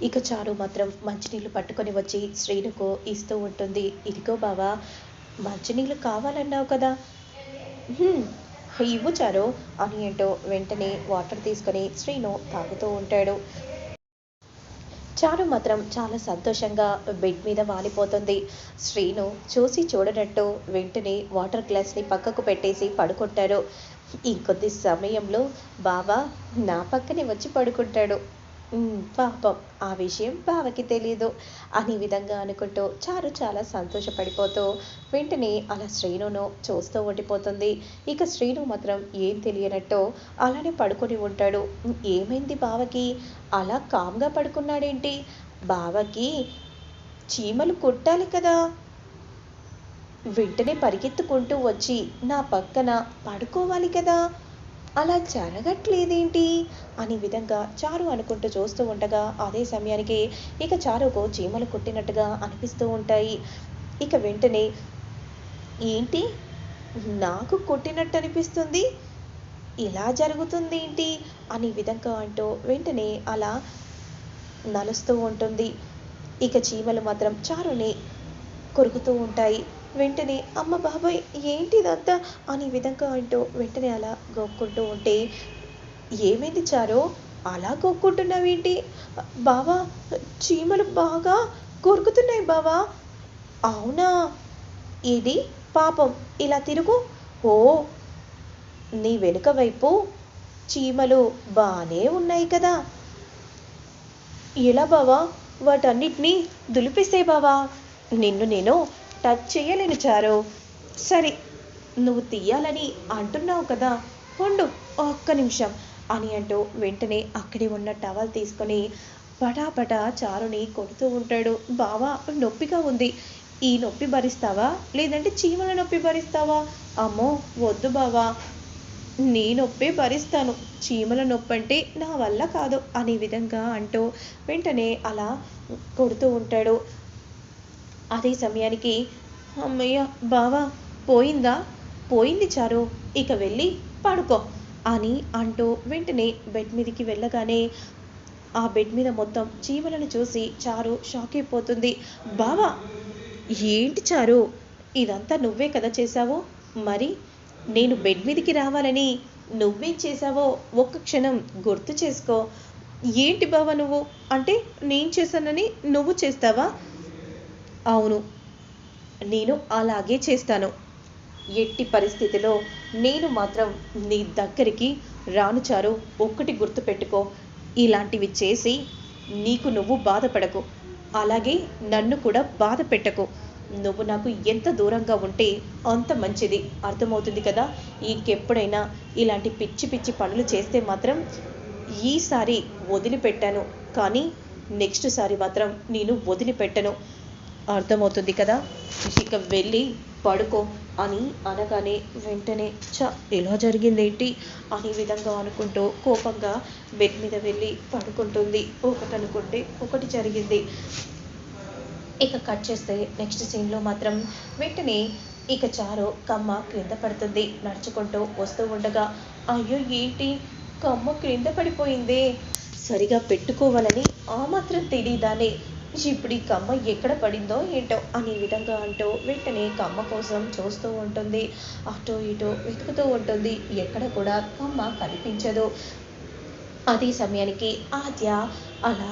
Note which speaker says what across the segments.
Speaker 1: ఇక చారు మాత్రం మంచినీళ్ళు పట్టుకొని వచ్చి శ్రీనుకు ఇస్తూ ఉంటుంది. ఇదిగో బావా మంచినీళ్ళు కావాలన్నావు కదా. ఇవ్వు చారు అని ఏంటో వెంటనే వాటర్ తీసుకొని శ్రీను తాగుతూ ఉంటాడు. చారు మాత్రం చాలా సంతోషంగా బెడ్ మీద వాలిపోతుంది. శ్రీను చూసి చూడనట్టు వెంటనే వాటర్ గ్లాస్ని పక్కకు పెట్టేసి పడుకుంటాడు. ఇంకొద్ది సమయంలో బాబా నా పక్కనే వచ్చి పడుకుంటాడు. పాపం ఆ విషయం బావకి తెలియదు అని విధంగా అనుకుంటూ చారు చాలా సంతోషపడిపోతూ వెంటనే అలా శ్రీనును చూస్తూ ఉండిపోతుంది. ఇక శ్రీను మాత్రం ఏం తెలియనట్టు అలానే పడుకొని ఉంటాడు. ఏమైంది బావకి? అలా కామ్గా పడుకున్నాడేంటి? బావకి చీమలు కుట్టాలి కదా. వెంటనే పరిగెత్తుకుంటూ వచ్చి నా పక్కన పడుకోవాలి కదా. అలా జరగట్లేదేంటి? అనే విధంగా చారు అనుకుంటూ చూస్తూ ఉండగా అదే సమయానికి ఇక చారుకు చీమలు కుట్టినట్టుగా అనిపిస్తూ ఉంటాయి. ఇక వెంటనే ఏంటి? నాకు కుట్టినట్టు అనిపిస్తుంది ఇలా జరుగుతుంది ఏంటి? అనే విధంగా అంటూ వెంటనే అలా నలుస్తూ ఉంటుంది. ఇక చీమలు మాత్రం చారుని కొరుకుతూ ఉంటాయి. వెంటనే అమ్మ బాబాయ్ ఏంటిదంతా? అనే విధంగా అంటూ వెంటనే అలా గోక్కుంటూ ఉంటే ఏమైంది చారో? అలా కొక్కుంటున్నావేంటి? బావా చీమలు బాగా కొరుకుతున్నాయి బావా. అవునా? ఇది పాపం ఇలా తిరుగు. ఓ నీ వెనుక వైపు చీమలు బాగానే ఉన్నాయి కదా. ఎలా బావా? వాటన్నిటినీ దులిపిస్తే బావా. నిన్ను నేను టచ్ చేయలేను చారు. సరే నువ్వు తీయాలని అంటున్నావు కదా. ఉండు ఒక్క నిమిషం. అని అంటూ వెంటనే అక్కడే ఉన్న టవల్ తీసుకొని పటాపటా చారుని కొడుతూ ఉంటాడు. బావా నొప్పిగా ఉంది. ఈ నొప్పి భరిస్తావా? లేదంటే చీమల నొప్పి భరిస్తావా? అమ్మో వద్దు బావా. నీ నొప్పే భరిస్తాను. చీమల నొప్పి అంటే నా వల్ల కాదు అనే విధంగా అంటూ వెంటనే అలా కొడుతూ ఉంటాడు. అదే సమయానికి అమ్మయ్య బావా పోయిందా? పోయింది చారు. ఇక వెళ్ళి పడుకో. అని అంటూ వెంటనే బెడ్ మీదకి వెళ్ళగానే ఆ బెడ్ మీద మొత్తం చీమలను చూసి చారు షాక్ అయిపోతుంది. బావా ఏంటి చారు? ఇదంతా నువ్వే కదా చేశావు? మరి నేను బెడ్ మీదకి రావాలని నువ్వేం చేశావో ఒక్క క్షణం గుర్తు చేసుకో. ఏంటి బావా నువ్వు? అంటే నేను చేశానని నువ్వు చేస్తావా? అవును నేను అలాగే చేస్తాను. ఎట్టి పరిస్థితిలో నేను మాత్రం నీ దగ్గరికి రాను చారు. ఒక్కటి గుర్తుపెట్టుకో ఇలాంటివి చేసి నీకు నువ్వు బాధపడకు. అలాగే నన్ను కూడా బాధ పెట్టకు. నువ్వు నాకు ఎంత దూరంగా ఉంటే అంత మంచిది. అర్థమవుతుంది కదా? ఇంకెప్పుడైనా ఇలాంటి పిచ్చి పిచ్చి పనులు చేస్తే మాత్రం ఈసారి వదిలిపెట్టాను. కానీ నెక్స్ట్ సారి మాత్రం నేను వదిలిపెట్టను. అర్థమవుతుంది కదా? ఇక వెళ్ళి పడుకో. అని అనగానే వెంటనే చ ఎలా జరిగిందేంటి? అనే విధంగా అనుకుంటూ కోపంగా బెడ్ మీద వెళ్ళి పడుకుంటుంది. ఒకటి అనుకుంటే ఒకటి జరిగింది. ఇక కట్ చేస్తే నెక్స్ట్ సీన్లో మాత్రం వెంటనే ఇక చారు కమ్మ క్రింద పడుతుంది. నడుచుకుంటూ వస్తూ ఉండగా అయ్యో ఏంటి? కమ్మ క్రింద పడిపోయిందే. సరిగా పెట్టుకోవాలని ఆ మాత్రం తెలియదానే ఇప్పుడు ఈ కమ్మ ఎక్కడ పడిందో ఏంటో అనే విధంగా అంటూ వెంటనే కమ్మ కోసం చూస్తూ ఉంటుంది. అటో ఇటో వెతుకుతూ ఉంటుంది. ఎక్కడ కూడా కమ్మ కనిపించదు. అదే సమయానికి ఆద్య అలా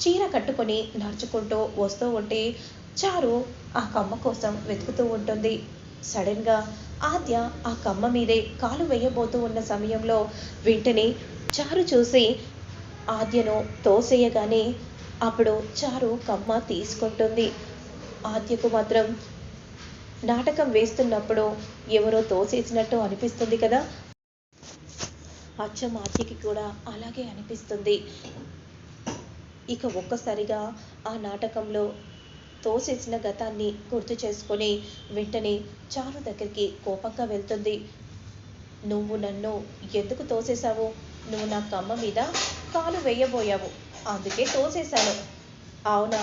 Speaker 1: చీర కట్టుకొని నడుచుకుంటూ వస్తూ ఉంటే చారు ఆ కమ్మ కోసం వెతుకుతూ ఉంటుంది. సడన్గా ఆద్య ఆ కమ్మ మీదే కాలు వేయబోతూ ఉన్న సమయంలో వెంటనే చారు చూసి ఆద్యను తోసేయగానే అప్పుడు చారు కమ్మ తీసుకుంటుంది. ఆద్యకు మాత్రం నాటకం వేస్తున్నప్పుడు ఎవరో తోసేసినట్టు అనిపిస్తుంది కదా? అచ్చం ఆద్యకి కూడా అలాగే అనిపిస్తుంది. ఇక ఒక్కసారిగా ఆ నాటకంలో తోసేసిన గతాన్ని గుర్తు చేసుకొని వెంటనే చారు దగ్గరికి కోపంగా వెళ్తుంది. నువ్వు నన్ను ఎందుకు తోసేశావు? నువ్వు నా కమ్మ మీద కాలు వేయబోయావు. అందుకే తోసేశాను. అవునా?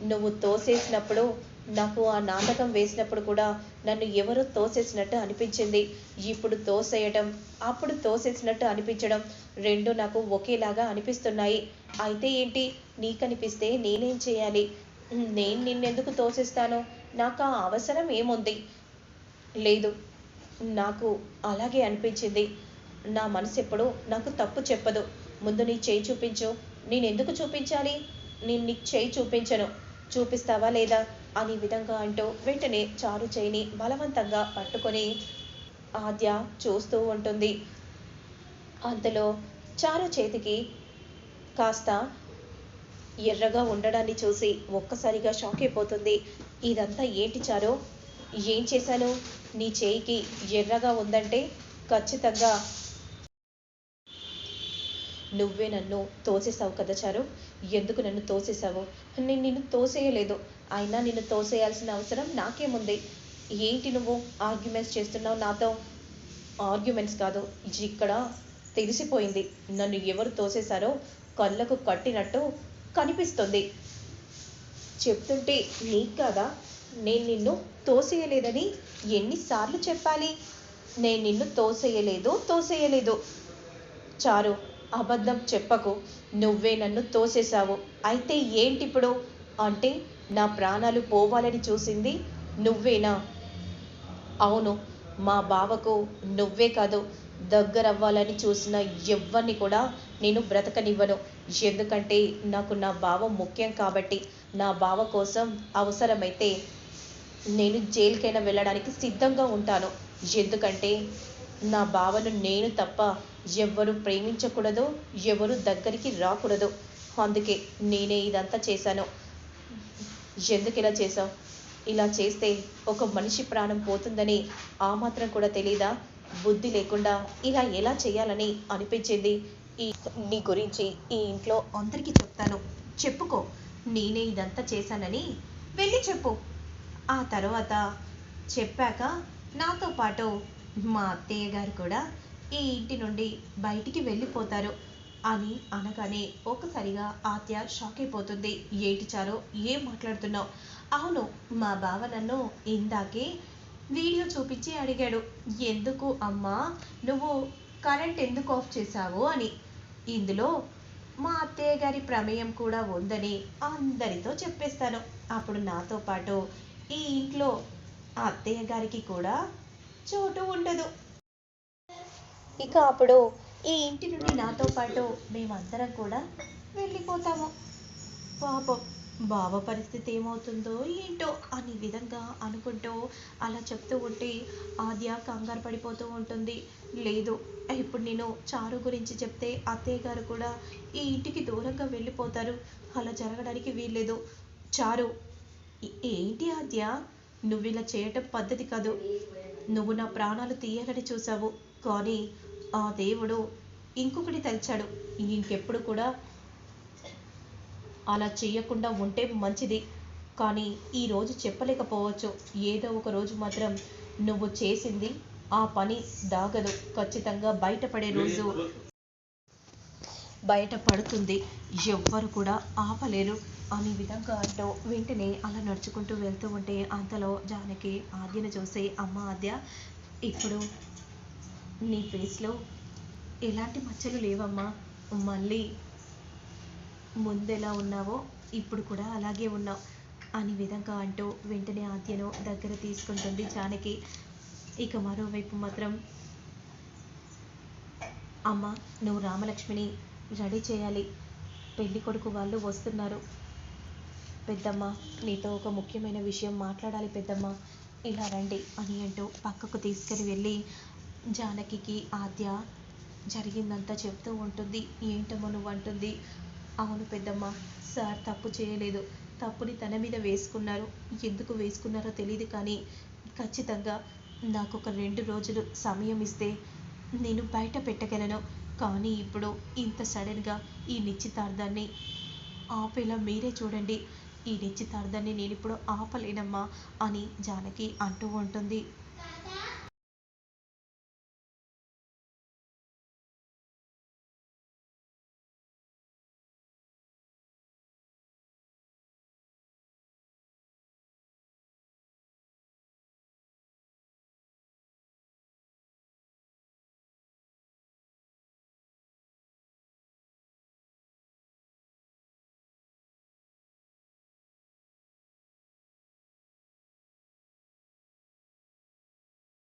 Speaker 1: నువ్వు తోసేసినప్పుడు నాకు ఆ నాటకం వేసినప్పుడు కూడా నన్ను ఎవరో తోసేసినట్టు అనిపించింది. ఇప్పుడు తోసేయటం అప్పుడు తోసేసినట్టు అనిపించడం రెండు నాకు ఒకేలాగా అనిపిస్తున్నాయి. అయితే ఏంటి? నీకనిపిస్తే నేనేం చేయాలి? నేను నిన్నెందుకు తోసేస్తాను? నాకు ఆ అవసరం ఏముంది? లేదు. నాకు అలాగే అనిపించింది. నా మనసు ఎప్పుడు నాకు తప్పు చెప్పదు. ముందు నీ చేయి చూపించు. నేను ఎందుకు చూపించాలి? నేను నీకు చేయి చూపించను. చూపిస్తావా లేదా? అనే విధంగా అంటూ వెంటనే చారు చేయిని బలవంతంగా పట్టుకొని ఆద్య చూస్తూ ఉంటుంది. అంతలో చారు చేతికి కాస్త ఎర్రగా ఉండడాన్ని చూసి ఒక్కసారిగా షాక్ అయిపోతుంది. ఇదంతా ఏంటి చారు? ఏం చేశాను? నీ చేయికి ఎర్రగా ఉందంటే ఖచ్చితంగా నువ్వే నన్ను తోసేసావు కదా చారు? ఎందుకు నన్ను తోసేసావు నేను నిన్ను తోసేయలేదు. అయినా నిన్ను తోసేయాల్సిన అవసరం నాకేముంది? ఏంటి నువ్వు ఆర్గ్యుమెంట్స్ చేస్తున్నావు? నాతో ఆర్గ్యుమెంట్స్ కాదు ఇక్కడ తెలిసిపోయింది. నన్ను ఎవరు తోసేశారో కళ్ళకు కట్టినట్టు కనిపిస్తుంది. చెప్తుంటే నీకు కాదా? నేను నిన్ను తోసేయలేదని ఎన్నిసార్లు చెప్పాలి? నేను నిన్ను తోసేయలేదు తోసేయలేదు. చారు అబద్ధం చెప్పకు. నువ్వే నన్ను తోసేశావు. అయితే ఏంటిప్పుడు? అంటే నా ప్రాణాలు పోవాలని చూసింది నువ్వేనా? అవును మా బావకు నువ్వే కాదు. దగ్గరవ్వాలని చూసిన ఎవ్వరిని కూడా నేను బ్రతకనివ్వను. ఎందుకంటే నాకు నా బావ ముఖ్యం కాబట్టి నా బావ కోసం అవసరమైతే నేను జైలుకైనా వెళ్ళడానికి సిద్ధంగా ఉంటాను. ఎందుకంటే నా బావను నేను తప్ప ఎవ్వరు ప్రేమించకూడదు ఎవరు దగ్గరికి రాకూడదు. అందుకే నేనే ఇదంతా చేశాను. ఎందుకు ఇలా చేశావు? ఇలా చేస్తే ఒక మనిషి ప్రాణం పోతుందని ఆ మాత్రం కూడా తెలీదా? బుద్ధి లేకుండా ఇలా ఎలా చేయాలని అనిపించింది? ఈ నీ గురించి ఈ ఇంట్లో అందరికీ చెప్తాను. చెప్పుకో. నేనే ఇదంతా చేశానని వెళ్ళి చెప్పు. ఆ తర్వాత చెప్పాక నాతో పాటు మా అత్తయ్య గారు కూడా ఈ ఇంటి నుండి బయటికి వెళ్ళిపోతారు. అని అనగానే ఒక్కసారిగా ఆత్య షాక్ అయిపోతుంది. ఏటి చారో ఏం మాట్లాడుతున్నావు? అవును మా బావ నన్ను ఇందాకే వీడియో చూపించి అడిగాడు. ఎందుకు అమ్మా నువ్వు కరెంట్ ఎందుకు ఆఫ్ చేశావు అని. ఇందులో మా అత్తయ్య గారి ప్రమేయం కూడా ఉందని అందరితో చెప్పేస్తాను. అప్పుడు నాతో పాటు ఈ ఇంట్లో అత్తయ్య గారికి కూడా చోటు ఉండదు. ఇక అప్పుడు ఈ ఇంటి నుండి నాతో పాటు మేమందరం కూడా వెళ్ళిపోతాము. పాపం బావ పరిస్థితి ఏమవుతుందో ఏంటో అనే విధంగా అనుకుంటూ అలా చెప్తూ ఉంటే ఆద్య కంగారు పడిపోతూ ఉంటుంది. లేదు ఇప్పుడు నేను చారు గురించి చెప్తే అత్తయ్య గారు కూడా ఈ ఇంటికి దూరంగా వెళ్ళిపోతారు. అలా జరగడానికి వీల్లేదు. చారు ఏంటి ఆద్య? నువ్వు ఇలా చేయటం పద్ధతి కాదు. నువ్వు నా ప్రాణాలు తీయాలని చూసావు కానీ ఆ దేవుడు ఇంకొకటి తలిచాడు. ఇంకెప్పుడు కూడా అలా చేయకుండా ఉంటే మంచిది. కానీ ఈరోజు చెప్పలేకపోవచ్చు. ఏదో ఒక రోజు మాత్రం నువ్వు చేసింది ఆ పని దాగదు. ఖచ్చితంగా బయటపడే రోజు బయట పడుతుంది ఎవ్వరు కూడా ఆపలేరు. అనే విధంగా అంటూ వెంటనే అలా నడుచుకుంటూ వెళ్తూ ఉంటే అంతలో జానకి ఆద్యను చూసి అమ్మ ఆద్య ఇప్పుడు నీ ఫేస్లో ఎలాంటి మచ్చలు లేవమ్మా? మళ్ళీ ముందెలా ఉన్నావో? ఇప్పుడు కూడా అలాగే ఉన్నావు అని విధంగా అంటూ వెంటనే ఆద్యను దగ్గర తీసుకుంటుంది జానకి. ఇక మరోవైపు మాత్రం అమ్మ నువ్వు రామలక్ష్మిని రెడీ చేయాలి. పెళ్ళి కొడుకు వాళ్ళు వస్తున్నారు. పెద్దమ్మ నీతో ఒక ముఖ్యమైన విషయం మాట్లాడాలి పెద్దమ్మ. ఇలా రండి అని అంటూ పక్కకు తీసుకుని వెళ్ళి జానకికి ఆద్య జరిగిందంతా చెప్తూ ఉంటుంది. ఏంటమ్మో నువ్వు అంటుంది. అవును పెద్దమ్మ సార్ తప్పు చేయలేదు. తప్పుని తన మీద వేసుకున్నారు. ఎందుకు వేసుకున్నారో తెలియదు కానీ ఖచ్చితంగా నాకు ఒక రెండు రోజులు సమయం ఇస్తే నేను బయట పెట్టగలను. కానీ ఇప్పుడు ఇంత సడన్గా ఈ నిశ్చితార్థాన్ని ఆపేలా మీరే చూడండి. ఈ నిశ్చితార్థాన్ని నేను ఇప్పుడు ఆపలేనమ్మా అని జానకి అంటూ ఉంటుంది.